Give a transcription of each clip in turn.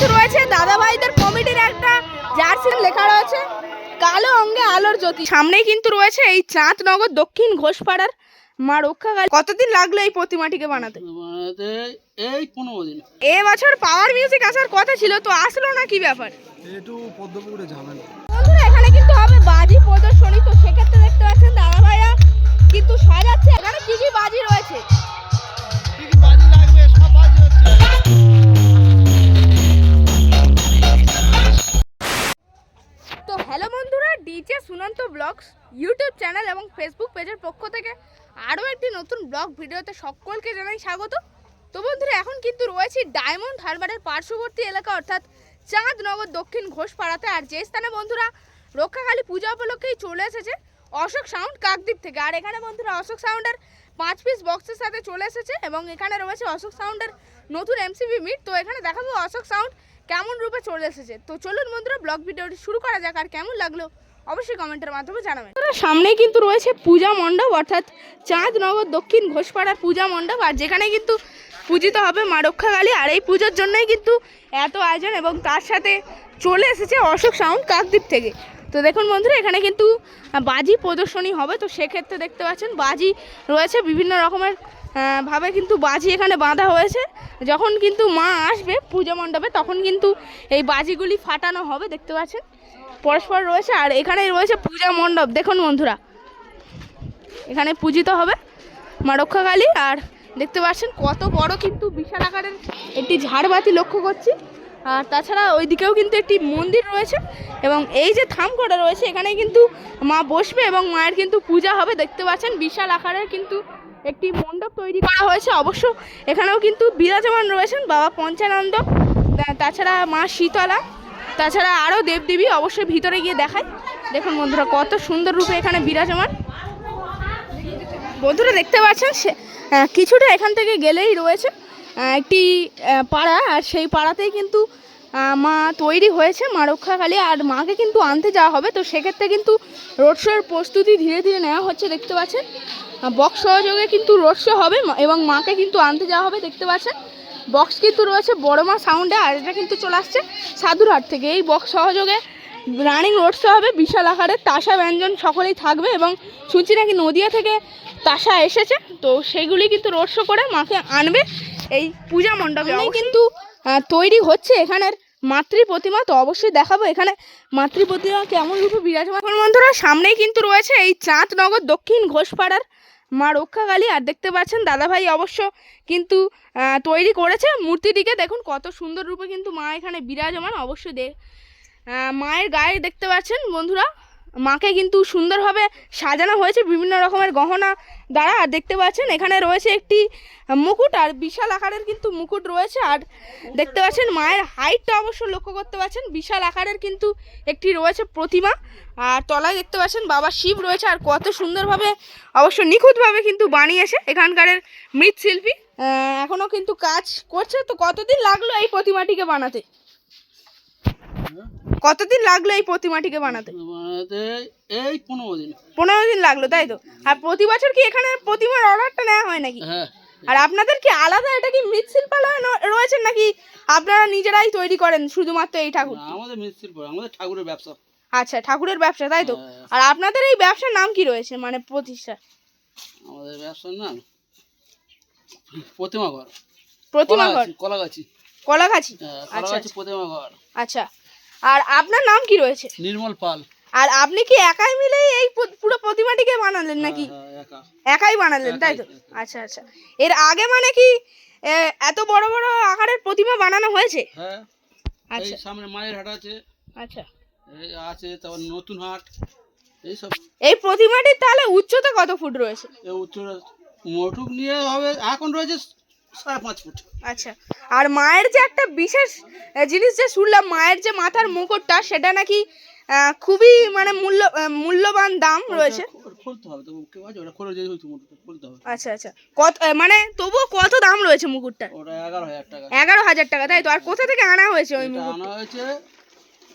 কিন্তু রয়েছে দাদা ভাইদের কমিটির একটা জার্সি লেখা রয়েছে কালো অঙ্গে আলোর জ্যোতি। সামনেই কিন্তু রয়েছে এই চাঁদনগর দক্ষিণ ঘোষপাড়ার মা রক্ষাকালী। কতদিন লাগল এই প্রতিমাটিকে বানাতে? বানাতে এই পনেরো দিন। এ বছর পাওয়ার মিউজিক আসার কথা ছিল তো আসলো না কি ব্যাপার? একটু পদ্মপুকুরে ঝামেলা। বন্ধুরা এখানে কিন্তু হবে বাজি প্রদর্শনী তো সেক্ষেত্রে দেখতে পাচ্ছেন দাদা ভাইয়া কিন্তু সাজাচ্ছে। এখানে কি কি বাজি রয়েছে? ডিজে ব্লগস ইউটিউব চ্যানেল এবং ফেসবুক পেজের পক্ষ থেকে আরও একটি নতুন ব্লগ ভিডিওতে সকলকে জানাই স্বাগত। তো বন্ধুরা, এখন কিন্তু রয়েছি ডায়মন্ড হারবারের পার্শ্ববর্তী এলাকা, অর্থাৎ চাঁদনগর দক্ষিণ ঘোষপাড়াতে। আর যে স্থানে বন্ধুরা রক্ষাকালী পূজা উপলক্ষেই চলে এসেছে, অশোক সাউন্ড কাকদ্বীপ থেকে। আর এখানে বন্ধুরা অশোক সাউন্ডের পাঁচ পিস বক্সের সাথে চলে এসেছে এবং এখানে রয়েছে অশোক সাউন্ডের নতুন এমসিবি মিট তো এখানে দেখাবো অশোক সাউন্ড কেমন রূপে চলে এসেছে? তো চলুন বন্ধুরা, ব্লগ ভিডিওটি শুরু করা যাক আর কেমন লাগল অবশ্যই কমেন্টের মাধ্যমে জানাবেন। সামনেই কিন্তু রয়েছে পূজা মণ্ডপ, অর্থাৎ চাঁদনগর দক্ষিণ ঘোষপাড়ার পূজা মণ্ডপ, আর যেখানে কিন্তু পূজিত হবে মা রক্ষাকালী। আর এই পুজোর জন্যই কিন্তু এত আয়োজন এবং তার সাথে চলে এসেছে অশোক সাউন্ড কাকদ্বীপ থেকে। তো দেখুন বন্ধুরা, এখানে কিন্তু বাজি প্রদর্শনী হবে। তো সেক্ষেত্রে দেখতে পাচ্ছেন, বাজি রয়েছে বিভিন্ন রকমের ভাবে কিন্তু বাজি এখানে বাঁধা হয়েছে। যখন কিন্তু মা আসবে পূজা মণ্ডপে, তখন কিন্তু এই বাজিগুলি ফাটানো হবে, দেখতে পাচ্ছেন? পরস্পর রয়েছে, আর এখানে রয়েছে পূজা মণ্ডপ। দেখুন বন্ধুরা, এখানে পূজিত হবে মা রক্ষাকালী। আর দেখতে পাচ্ছেন কত বড় কিন্তু বিশাল আকারের একটি ঝাড়বাতি লক্ষ্য করছি। আর তাছাড়া ওইদিকেও কিন্তু একটি মন্দির রয়েছে এবং এই যে থাম করা রয়েছে এখানে কিন্তু মা বসবে এবং মায়ের কিন্তু পূজা হবে। দেখতে পাচ্ছেন বিশাল আকারের কিন্তু একটি মণ্ডপ তৈরি করা হয়েছে। অবশ্য এখানেও কিন্তু বিরাজমান রয়েছেন বাবা পঞ্চানন্দ তাছাড়া মা শীতলা, তাছাড়া আরও দেবদেবী অবশ্যই ভিতরে গিয়ে দেখায়। দেখুন বন্ধুরা, কত সুন্দর রূপে এখানে বিরাজমান। বন্ধুরা, দেখতে পাচ্ছেন, সে কিছুটা এখান থেকে গেলেই রয়েছে একটি পাড়া, আর সেই পাড়াতেই কিন্তু তৈরি হয়েছে মা রক্ষাকালী আর মাকে কিন্তু আনতে যাওয়া হবে। তো সেক্ষেত্রে কিন্তু রোড শোয়ের প্রস্তুতি ধীরে ধীরে নেওয়া হচ্ছে দেখতে পাচ্ছেন। বক্স সহযোগে কিন্তু রোড শো হবে এবং মাকে কিন্তু আনতে যাওয়া হবে দেখতে পাচ্ছেন। বক্স কিন্তু রয়েছে বড় মা সাউন্ডে আর এটা কিন্তু চলে আসছে সাধুরহাট থেকে। এই বক্স সহযোগে রানিং রোড শো হবে বিশাল আকারের তাসা ব্যঞ্জন সকলেই থাকবে এবং শুনছি নাকি নদিয়া থেকে তাসা এসেছে। তো সেগুলি কিন্তু রোড শো করে মাকে আনবে। এই পূজা মণ্ডপে কিন্তু তৈরি হচ্ছে এখানের মাতৃ প্রতিমা, তো অবশ্যই দেখাবো এখানে মাতৃ প্রতিমা কেমন রূপে বিরাজমান। বন্ধুরা, সামনেই কিন্তু রয়েছে এই চাঁদনগর দক্ষিণ ঘোষপাড়ার মা রক্ষাকালী। আর দেখতে পাচ্ছেন, দাদাভাই অবশ্য কিন্তু তৈরি করেছে মূর্তিটিকে। দেখুন, কত সুন্দর রূপে কিন্তু মা এখানে বিরাজমান। অবশ্যই দে মায়ের গায়ে দেখতে পাচ্ছেন বন্ধুরা মাকে কিন্তু সুন্দরভাবে সাজানো হয়েছে বিভিন্ন রকমের গহনা দ্বারা। আর দেখতে পাচ্ছেন এখানে রয়েছে একটি মুকুট আর বিশাল আকারের কিন্তু মুকুট রয়েছে। আর দেখতে পাচ্ছেন মায়ের হাইটটা অবশ্য লক্ষ্য করতে পারছেন বিশাল আকারের কিন্তু একটি রয়েছে প্রতিমা। আর তলায় দেখতে পাচ্ছেন বাবা শিব রয়েছে আর কত সুন্দরভাবে অবশ্য নিখুঁতভাবে কিন্তু বানিয়েছে এখানকারের মৃৎশিল্পী। আহ, এখনও কিন্তু কাজ করছে তো কতদিন লাগল এই প্রতিমাটিকে বানাতে? কতদিন লাগল এই প্রতিমাটিকে বানাতে? বানাতে? এই পনেরো দিন। পনেরো দিন লাগল তাই তো? আর প্রতি বছর কি এখানে প্রতিমার অর্ডারটা নেওয়া হয় নাকি? হ্যাঁ। আর আপনাদের কি আলাদা এটা কি মৃৎশিল্পালয় রয়েছেন নাকি আপনারা নিজেরাই তৈরি করেন শুধুমাত্র এই ঠাকুর? আমাদের পর আমাদের ঠাকুরের ব্যবসা। আচ্ছা ঠাকুরের ব্যবসা তাই তো? হ্যাঁ। আর আপনাদের এই ব্যবসার নাম কি রয়েছে মানে প্রতিষ্ঠা? আমাদের ব্যবসার নাম প্রতিমা ঘর প্রতিমা ঘর কলাগাছি কলাগাছি। কলাগাছি? হ্যাঁ, আচ্ছা প্রতিমা ঘর আচ্ছা আর আপনার নাম কি রয়েছে? নির্মল পাল। আর আপনি কি একাই মিলেই এই পুরো প্রতিমাটিকে বানালেন নাকি? হ্যাঁ, একাই বানালেন তাই তো? আচ্ছা আচ্ছা। এর আগে মানে কি এত বড় বড় আকারের প্রতিমা বানানো হয়েছে? হ্যাঁ। আচ্ছা। সামনে মায়ের হাট আছে। আচ্ছা। এই আছে তারপর নতুন হাট। এইসব এই প্রতিমাটির তাহলে উচ্চতা কত ফুট রয়েছে? উত্তর মোটুক নিয়ে হবে এখন রয়েছে সাড়ে পাঁচ ফুট। আচ্ছা। আর মায়ের যে একটা বিশেষ জিনিস যে শুনলাম মায়ের যে মাথার মুকুটটা সেটা নাকি খুবই মানে মূল্য মূল্যবান দাম রয়েছে? খুলতে হবে তো কেউ আছে? ওটা খুলে যেতে হইতো মোটুকটা খুলতে হবে। আচ্ছা আচ্ছা। কত মানে তবুও কত দাম রয়েছে মুকুটটা? ওটা এগারো হাজার টাকা। এগারো হাজার টাকা তাই তো? আর কোথা থেকে আনা হয়েছে ওই এটা মুকুট আনা হয়েছে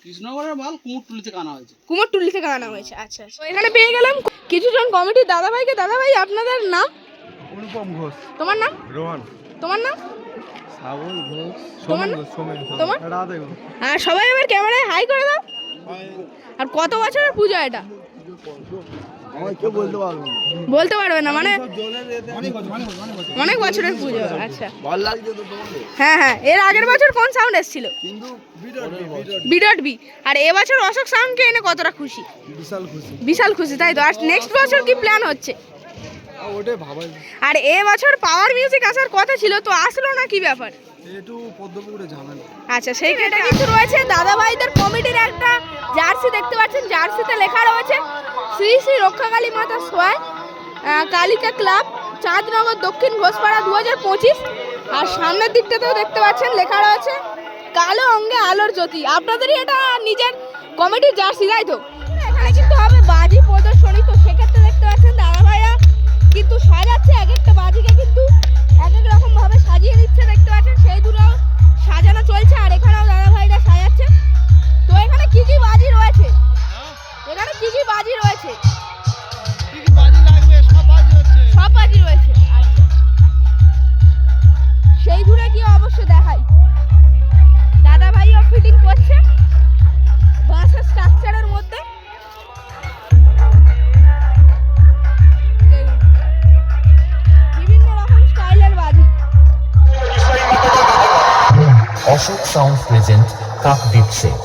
কৃষ্ণগড়ের মাল কুমোরটুলি থেকে আনা হয়েছে। কুমোরটুলি থেকে আনা হয়েছে আচ্ছা আচ্ছা। এখানে পেয়ে গেলাম কিছুজন কমিটির দাদাভাইকে। দাদাভাই আপনাদের নাম? অনুপম ঘোষ। তোমার নাম? রোহন। তোমার নাম? ঘোষ তোমার। তোমার? আর সবাই এবার ক্যামেরায় হাই করে দাও। আর কত বছরের পূজা এটা? বলতে পারবে না। বলতে পারবে না মানে অনেক বছর, অনেক বছর, অনেক বছর। অনেক বছরের পুজো আচ্ছা? হ্যাঁ হ্যাঁ এর আগের বছর কোন সাউন্ড এসেছিল? বিরাট বি আর এবছর অশোক সাউন্ডকে এনে কতটা খুশি? বিশাল খুশি। বিশাল খুশি তাই তো? আর নেক্সট বছর কি প্ল্যান হচ্ছে? ওটাই আর এ বছর পাওয়ার মিউজিক আসার কথা ছিল তো আসলো না কি ব্যাপার? একটু পদ্মপুকুরে ঝামেলা। আচ্ছা সেই এটা কিন্তু রয়েছে দাদা ভাইদের কমিটির একটা জার্সি দেখতে পাচ্ছেন জার্সিতে লেখা রয়েছে শ্রী শ্রী রক্ষাকালী মাতা সোয়াই কালিকা ক্লাব চাঁদনগর দক্ষিণ ঘোষপাড়া দু হাজার পঁচিশ। আর সামনের দিকটাতেও দেখতে পাচ্ছেন লেখা রয়েছে কালো অঙ্গে আলোর জ্যোতি। আপনাদেরই এটা নিজের কমিটির জার্সি তাই তো? চলছে আর এখানেও দাদা ভাইরা সাজাচ্ছে। তো এখানে কি কি বাজি রয়েছে? এখানে কি কি বাজি রয়েছে? কি কি বাজি লাগবে? সব বাজি হচ্ছে। সব বাজি রয়েছে আচ্ছা। সেই দূরে গিয়ে অবশ্য দেখাই। দাদা ভাইও ফিটিং করছে। Sound present Kakdeep Singh.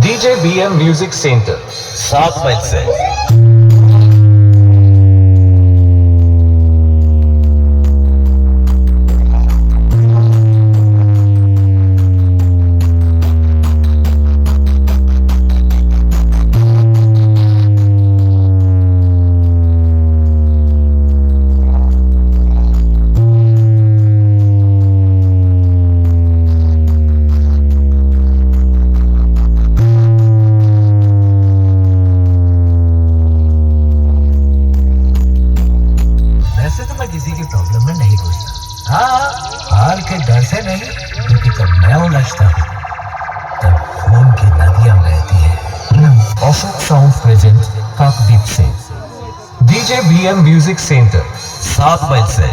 DJ BM Music Center, South Wales. Ashok sound present Kakdwip Singh DJ BM music centre सात मई से।